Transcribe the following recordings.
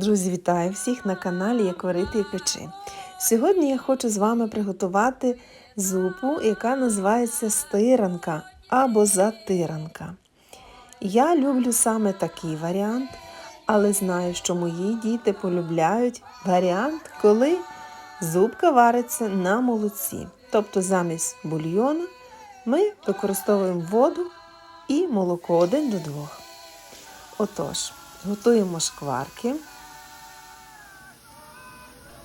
Друзі, вітаю всіх на каналі Як варити і печи. Сьогодні я хочу з вами приготувати зупу, яка називається стиранка або затиранка. Я люблю саме такий варіант, але знаю, що мої діти полюбляють варіант, коли зубка вариться на молоці. Тобто замість бульйону ми використовуємо воду і молоко один до двох. Отож, готуємо шкварки.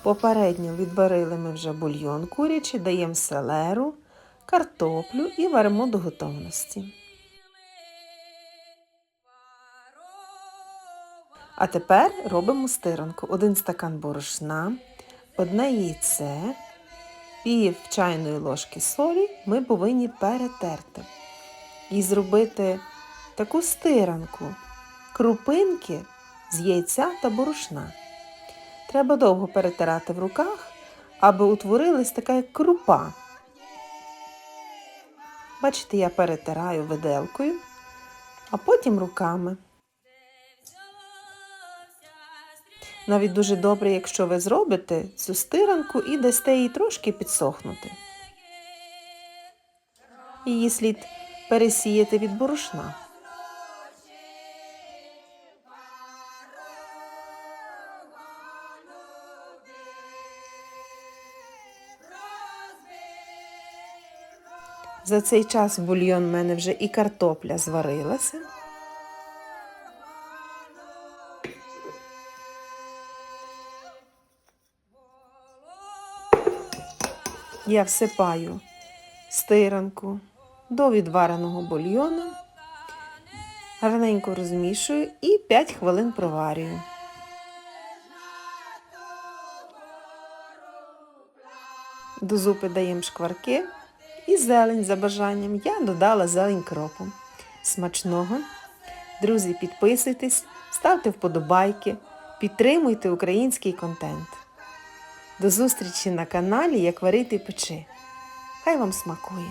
Попередньо відварили ми вже бульйон курячий, даємо селеру, картоплю і варимо до готовності. А тепер робимо стиранку. Один стакан борошна, одне яйце, пів чайної ложки солі ми повинні перетерти і зробити таку стиранку, крупинки з яйця та борошна. Треба довго перетирати в руках, аби утворилась така як крупа. Бачите, я перетираю виделкою, а потім руками. Навіть дуже добре, якщо ви зробите цю стиранку і дасте їй трошки підсохнути. Її слід пересіяти від борошна. За цей час в бульйон в мене вже і картопля зварилася. Я всипаю стиранку до відвареного бульйону, гарненько розмішую і 5 хвилин проварюю. До зупи даємо шкварки і зелень за бажанням. Я додала зелень кропу. Смачного. Друзі, підписуйтесь, ставте вподобайки, підтримуйте український контент. До зустрічі на каналі Як варити печи. Хай вам смакує!